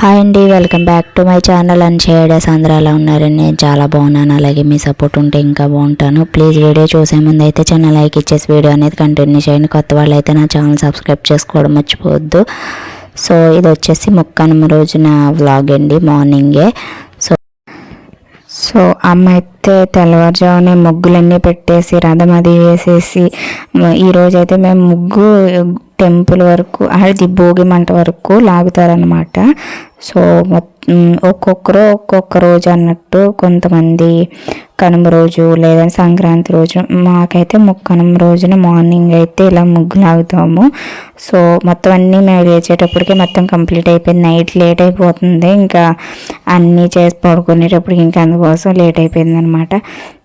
Hi అండి welcome back to my channel అని షేడెస్ అందరూ ఎలా ఉన్నారని నేను చాలా బాగున్నాను. అలాగే మీ సపోర్ట్ ఉంటే ఇంకా బాగుంటాను. ప్లీజ్ వీడియో చూసే ముందు అయితే చిన్న లైక్ ఇచ్చేసి వీడియో అనేది కంటిన్యూ చేయండి. కొత్త వాళ్ళు అయితే నా ఛానల్ సబ్స్క్రైబ్ చేసుకోవడం మర్చిపోవద్దు. సో ఇది వచ్చేసి ముక్కనుమ రోజున వ్లాగ్ అండి మార్నింగే సో సో అమ్మ అయితే తెల్లవారుజామునే ముగ్గులన్నీ పెట్టేసి రథం అది వేసేసి ఈరోజైతే మేము ముగ్గు టెంపుల్ వరకు అది భోగి మంట వరకు లాగుతారనమాట సో మొత్తం ఒక్కొక్కరు ఒక్కొక్క రోజు అన్నట్టు కొంతమంది కనుమ రోజు లేదా సంక్రాంతి రోజు మాకైతే ముక్కనుమ రోజున మార్నింగ్ అయితే ఇలా ముగ్గులాగుతాము సో మొత్తం అన్నీ మేము లేచేటప్పటికి మొత్తం కంప్లీట్ అయిపోయింది. నైట్ లేట్ అయిపోతుంది. ఇంకా అన్నీ చేసి పడుకునేటప్పటికి ఇంకా అందుకోసం లేట్ అయిపోయింది అనమాట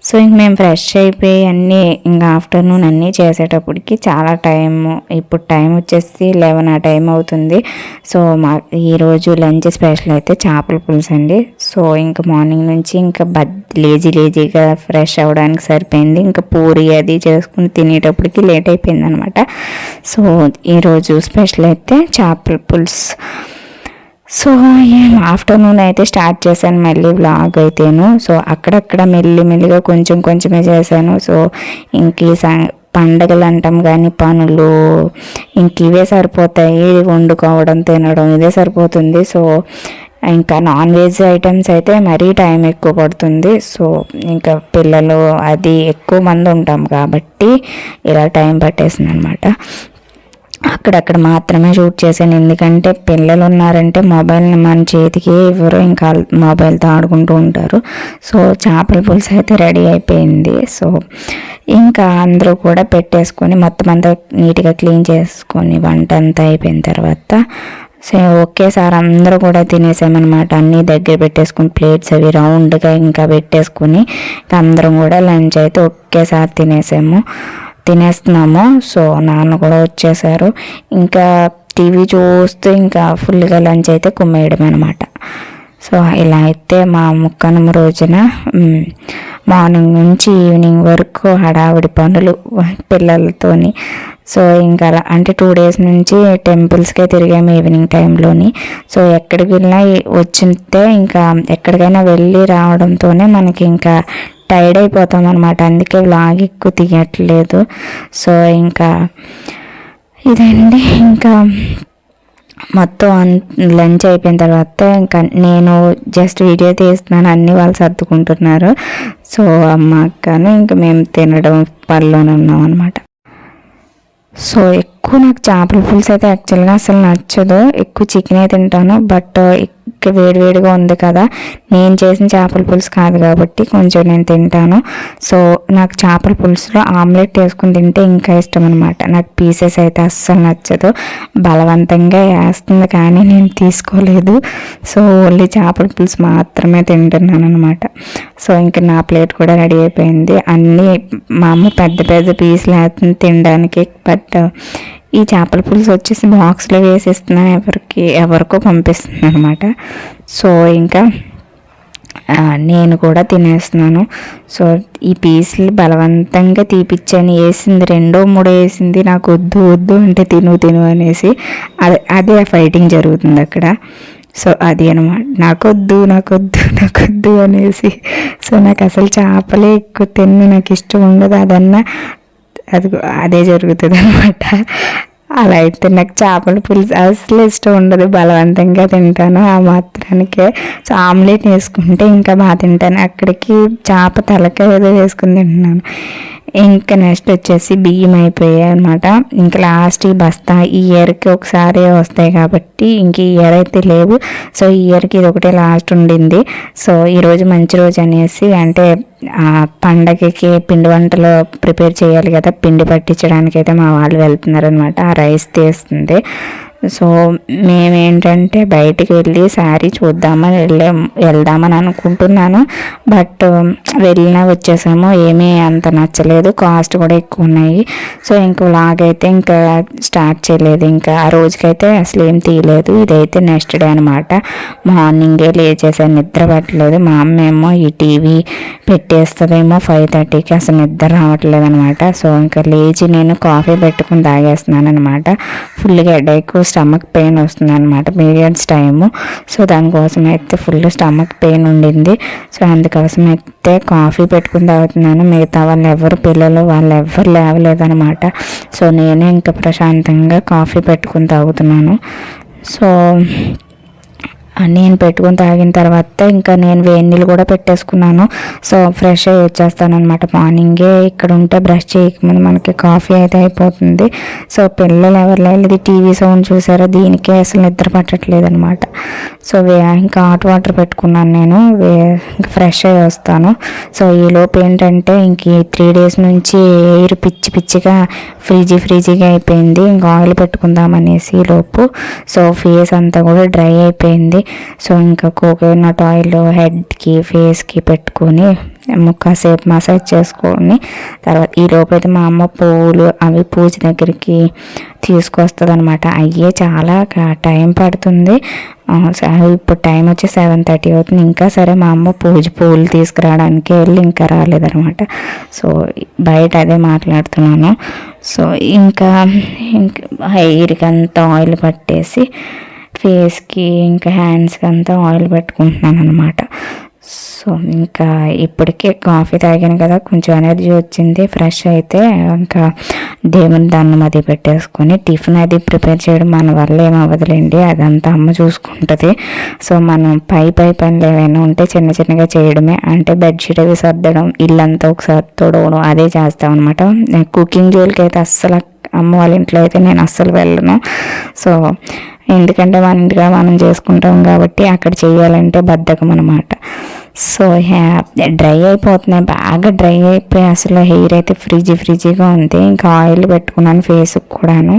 సో ఇంక మేము ఫ్రెష్ అయిపోయి అన్నీ ఇంకా ఆఫ్టర్నూన్ అన్నీ చేసేటప్పటికి చాలా టైం ఇప్పుడు టైం వచ్చేసి లెవెన్ ఆ టైం అవుతుంది. సో మా ఈరోజు లంచ్ స్పెషల్ అయితే చేపల పులుసు అండి. సో ఇంకా మార్నింగ్ నుంచి ఇంకా బద్ లేజీ లేజీగా ఫ్రెష్ అవ్వడానికి సరిపోయింది. ఇంకా పూరి అది చేసుకుని తినేటప్పటికి లేట్ అయిపోయింది అనమాట సో ఈరోజు స్పెషల్ అయితే చేపల పులుసు. సో ఆఫ్టర్నూన్ అయితే స్టార్ట్ చేశాను మళ్ళీ వ్లాగ్ అయితేను. సో అక్కడక్కడ మెల్లి మెల్లిగా కొంచెం కొంచెమే చేశాను. సో ఇంక ఈ పండగలు అంటాం కానీ పనులు ఇంక ఇవే సరిపోతాయి. వండుకోవడం తినడం ఇదే సరిపోతుంది. సో ఇంకా నాన్ వెజ్ ఐటమ్స్ అయితే మరీ టైం ఎక్కువ పడుతుంది. సో ఇంకా పిల్లలు అది ఎక్కువ మంది ఉంటాం కాబట్టి ఇలా టైం పట్టేసింది అనమాట అక్కడక్కడ మాత్రమే షూట్ చేశాను. ఎందుకంటే పిల్లలు ఉన్నారంటే మొబైల్ని మన చేతికి ఎవరు ఇంకా మొబైల్తో ఆడుకుంటూ ఉంటారు. సో చేపల పులుసు అయితే రెడీ అయిపోయింది. సో ఇంకా అందరూ కూడా పెట్టేసుకొని మొత్తం అంతా నీట్గా క్లీన్ చేసుకొని వంట అంతా అయిపోయిన తర్వాత సో ఒకేసారి అందరూ కూడా తినేసామన్నమాట. అన్నీ దగ్గర పెట్టేసుకుని ప్లేట్స్ అవి రౌండ్గా ఇంకా పెట్టేసుకుని అందరం కూడా లంచ్ అయితే ఒకేసారి తినేసాము. తినేస్తున్నాము. సో నాన్న కూడా వచ్చేసారు. ఇంకా టీవీ చూస్తూ ఇంకా ఫుల్గా లంచ్ అయితే కుమ్మేయడం అనమాట సో ఇలా అయితే మా ముక్కనుమ రోజున మార్నింగ్ నుంచి ఈవినింగ్ వరకు హడావిడి పనులు పిల్లలతోని. సో ఇంకా అలా అంటే టూ డేస్ నుంచి టెంపుల్స్కే తిరిగాము ఈవినింగ్ టైంలోని. సో ఎక్కడికి వెళ్ళినా వచ్చితే ఇంకా ఎక్కడికైనా వెళ్ళి రావడంతోనే మనకి ఇంకా టైర్డ్ అయిపోతాం అనమాట అందుకే వ్లాగ్ ఎక్కువ తీయట్లేదు. సో ఇంకా ఇదండి. ఇంకా మొత్తం లంచ్ అయిపోయిన తర్వాత ఇంకా నేను జస్ట్ వీడియో తీస్తున్నాను. అన్నీ వాళ్ళు సర్దుకుంటున్నారు. సో అమ్మ ఇంకా మేము తినడం పనిలోనే ఉన్నాం అనమాట సో ఎక్కువ నాకు చేపల పులుసు అయితే యాక్చువల్గా అసలు నచ్చదు. ఎక్కువ చికెనే తింటాను. బట్ ఇక్క వేడివేడిగా ఉంది కదా. నేను చేసిన చేపల పులుసు కాదు కాబట్టి కొంచెం నేను తింటాను. సో నాకు చేపల పులుసులో ఆమ్లెట్ వేసుకుని తింటే ఇంకా ఇష్టం అనమాట నాకు పీసెస్ అయితే అస్సలు నచ్చదు. బలవంతంగా వేస్తుంది కానీ నేను తీసుకోలేదు. సో ఓన్లీ చేపల పులుసు మాత్రమే తింటున్నాను అనమాట సో ఇంకా నా ప్లేట్ కూడా రెడీ అయిపోయింది. అన్నీ మా అమ్మ పెద్ద పెద్ద పీసులు వేస్తుంది తినడానికి. బట్ ఈ చేపల పులుసు వచ్చేసి బాక్స్లో వేసేస్తున్నాను ఎవరికి ఎవరికో పంపిస్తుంది అనమాట సో ఇంకా నేను కూడా తినేస్తున్నాను. సో ఈ పీసులు బలవంతంగా తీపిచ్చాను. వేసింది రెండో మూడో వేసింది. నాకు వద్దు వద్దు అంటే తిను తిను అనేసి అదే అదే ఫైటింగ్ జరుగుతుంది అక్కడ. సో అది అనమాట నాకొద్దు నాకొద్దు నాకొద్దు అనేసి. సో నాకు అసలు చేపలే ఎక్కువ తిని నాకు ఇష్టం ఉండదు. అదన్నా అది అదే జరుగుతుంది అనమాట అలా అయితే నాకు చేపల పులుసు అసలు ఇష్టం ఉండదు. బలవంతంగా తింటాను ఆ మాత్రానికే. సో ఆమ్లెట్ వేసుకుంటే ఇంకా బాగా తింటాను. అక్కడికి చేప తలకాయ ఏదో వేసుకుని తింటున్నాను. ఇంకా నెక్స్ట్ వచ్చేసి బియ్యం అయిపోయాయి అనమాట ఇంకా లాస్ట్ ఈ బస్తా ఈ ఇయర్కి ఒకసారి వస్తాయి కాబట్టి ఇంక ఈ ఇయర్ అయితే లేవు. సో ఈ ఇయర్కి ఇది ఒకటే లాస్ట్ ఉండింది. సో ఈరోజు మంచి రోజు అనేసి అంటే పండగకి పిండి వంటలు ప్రిపేర్ చేయాలి కదా పిండి పట్టించడానికి అయితే మా వాళ్ళు వెళ్తున్నారనమాట ఆ రైస్ తీస్తుంది. సో మేమేంటంటే బయటికి వెళ్ళి శారీ చూద్దామని వెళ్ళే వెళ్దామని అనుకుంటున్నాను. బట్ వెళ్ళినా వచ్చేసాము ఏమీ అంత నచ్చలేదు. కాస్ట్ కూడా ఎక్కువ ఉన్నాయి. సో ఇంక లాగైతే ఇంకా స్టార్ట్ చేయలేదు. ఇంకా ఆ రోజుకైతే అసలు ఏం తీయలేదు. ఇదైతే నెక్స్ట్ డే అనమాట మార్నింగే లేచేసాను నిద్ర పట్టలేదు. మా అమ్మ ఏమో ఈ టీవీ పెట్టేస్తుందేమో ఫైవ్ థర్టీకి అసలు నిద్ర రావట్లేదు అనమాట సో ఇంకా లేచి నేను కాఫీ పెట్టుకుని తాగేస్తున్నాను అనమాట ఫుల్గా హెడేక్ స్టమక్ పెయిన్ వస్తుంది అనమాట పీరియడ్స్ టైము. సో దానికోసం అయితే ఫుల్ స్టమక్ పెయిన్ ఉండింది. సో అందుకోసం అయితే కాఫీ పెట్టుకుని తాగుతున్నాను. మిగతా వాళ్ళు ఎవరు పిల్లలు వాళ్ళు ఎవరు లేవలేదనమాట సో నేనే ఇంకా ప్రశాంతంగా కాఫీ పెట్టుకుని తాగుతున్నాను. సో నేను పెట్టుకుని తాగిన తర్వాత ఇంకా నేను వేడి నీళ్ళు కూడా పెట్టేసుకున్నాను. సో ఫ్రెష్ అయ్యి వచ్చేస్తాను అనమాట మార్నింగే ఇక్కడ ఉంటే బ్రష్ చేయకముందు మనకి కాఫీ అయితే అయిపోతుంది. సో పిల్లలు ఎవరు లేదు టీవీ సౌండ్ చూసారో? దీనికే అసలు నిద్ర పట్టట్లేదు అనమాట సో వే ఇంకా హాట్ వాటర్ పెట్టుకున్నాను నేను. వే ఇంకా ఫ్రెష్ అయ్యి వస్తాను. సో ఈ లోపు ఏంటంటే ఇంక ఈ త్రీ డేస్ నుంచి ఎయిర్ పిచ్చి పిచ్చిగా ఫ్రిడ్జీ ఫ్రిడ్జీగా అయిపోయింది. ఇంకా ఆయిల్ పెట్టుకుందాం అనేసి ఈ లోపు. సో ఫేస్ అంతా కూడా డ్రై అయిపోయింది. సో ఇంకా కోకోనట్ ఆయిల్ హెడ్కి ఫేస్కి పెట్టుకొని కాసేపు మసాజ్ చేసుకొని తర్వాత ఈ లోపైతే మా అమ్మ పువ్వులు అవి పూజ దగ్గరికి తీసుకొస్తుంది అనమాట అయ్యే చాలా టైం పడుతుంది. ఇప్పుడు టైం వచ్చి సెవెన్ థర్టీ అవుతుంది. ఇంకా సరే మా అమ్మ పూజ పువ్వులు తీసుకురావడానికి వెళ్ళి ఇంకా రాలేదనమాట సో బయట అదే మాట్లాడుతున్నాను. సో ఇంకా ఇంకా హెయిర్కి అంతా ఆయిల్ పట్టేసి ఫేస్కి ఇంకా హ్యాండ్స్కి అంతా ఆయిల్ పెట్టుకుంటున్నాను అనమాట సో ఇంకా ఇప్పటికే కాఫీ తాగాను కదా కొంచెం ఎనర్జీ వచ్చింది ఫ్రెష్ అయితే ఇంకా దేవుని దండం అది పెట్టేసుకొని టిఫిన్ అది ప్రిపేర్ చేయడం మన వల్ల ఏం అవ్వదులేండి అదంతా అమ్మ చూసుకుంటుంది. సో మనం పై పై పనులు ఏమైనా ఉంటే చిన్న చిన్నగా చేయడమే అంటే బెడ్షీట్ అవి సర్దడం ఇల్లంతా ఒకసారి తొడవడం అదే చేస్తాం అనమాట కుకింగ్ జోలికి అయితే అస్సలు అమ్మ వాళ్ళ ఇంట్లో అయితే నేను అస్సలు వెళ్ళను. సో ఎందుకంటే మన ఇంటిగా మనం చేసుకుంటాం కాబట్టి అక్కడ చేయాలంటే బద్ధకం అనమాట సో డ్రై అయిపోతున్నాయి. బాగా డ్రై అయిపోయి అసలు హెయిర్ అయితే ఫ్రిజీ ఫ్రిజీగా ఉంది. ఇంకా ఆయిల్ పెట్టుకున్నాను ఫేస్కి కూడాను.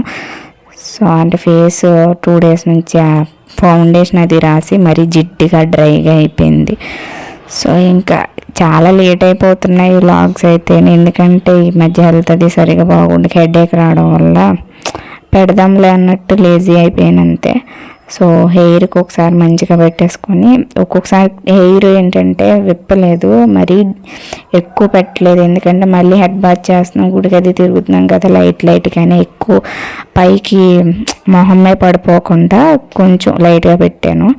సో అంటే ఫేస్ టూ డేస్ నుంచి ఫౌండేషన్ అది రాసి మరీ జిడ్డుగా డ్రైగా అయిపోయింది. సో ఇంకా చాలా లేట్ అయిపోతున్నాయి లాగ్స్ అయితే ఎందుకంటే ఈ మధ్య హెల్త్ అది సరిగా బాగుండి హెడేక్ రావడం వల్ల పెడదాంలే అన్నట్టు లేజీ అయిపోయాను అంతే. సో హెయిర్కి ఒకసారి మంచిగా పెట్టేసుకొని ఒక్కొక్కసారి హెయిర్ ఏంటంటే విప్పలేదు మరీ ఎక్కువ పెట్టలేదు. ఎందుకంటే మళ్ళీ హెడ్ బాత్ చేస్తున్నాం గుడికి అది తిరుగుతున్నాం కదా లైట్ లైట్గానే ఎక్కువ పైకి మొహమ్మే పడిపోకుండా కొంచెం లైట్గా పెట్టాను.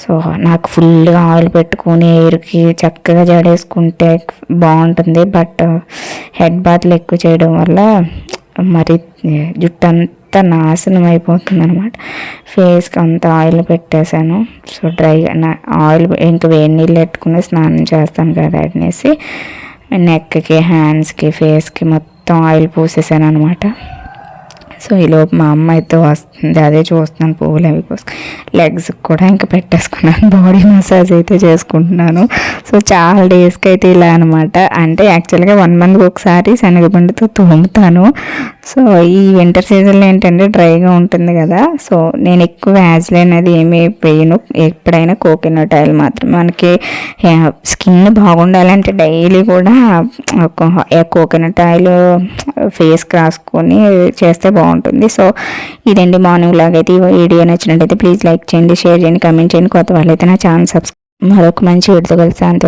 సో నాకు ఫుల్గా ఆయిల్ పెట్టుకొని ఎయిర్కి చక్కగా జడేసుకుంటే బాగుంటుంది. బట్ హెడ్ బాత్లు ఎక్కువ చేయడం వల్ల మరి జుట్టు అంతా నాశనం అయిపోతుంది అనమాట ఫేస్కి అంతా ఆయిల్ పెట్టేశాను. సో డ్రైగా నా ఆయిల్ ఇంకా వేడి నీళ్ళు పెట్టుకుని స్నానం చేస్తాను కదా అనేసి నెక్కి హ్యాండ్స్కి ఫేస్కి మొత్తం ఆయిల్ పూసేసాను అనమాట సో ఈలోపు మా అమ్మ అయితే వస్తుంది అదే చూస్తున్నాను పువ్వులు అవి కోసం లెగ్స్ కూడా ఇంకా పెట్టేసుకున్నాను. బాడీ మసాజ్ అయితే చేసుకుంటున్నాను. సో చాలా డేస్కి అయితే ఇలా అనమాట అంటే యాక్చువల్గా వన్ మంత్కి ఒకసారి శనగపిండితో తోముతాను. సో ఈ వింటర్ సీజన్లో ఏంటంటే డ్రైగా ఉంటుంది కదా. సో నేను ఎక్కువ వ్యాజ్లైన్ అది ఏమీ వేయను. ఎప్పుడైనా కోకోనట్ ఆయిల్ మాత్రం మనకి స్కిన్ బాగుండాలంటే డైలీ కూడా కోకోనట్ ఆయిల్ ఫేస్కి రాసుకొని చేస్తే బాగుంటుంది. సో ఇదండి మార్నింగ్ లాగా అయితే ఈ వీడియో నచ్చినట్టయితే ప్లీజ్ లైక్ చేయండి షేర్ చేయండి కమెంట్ చేయండి. కొత్త వాళ్ళైతే నా ఛానల్ సబ్స్క్రైబ్ మరొక మంచి వీడితో కలిసి అంతే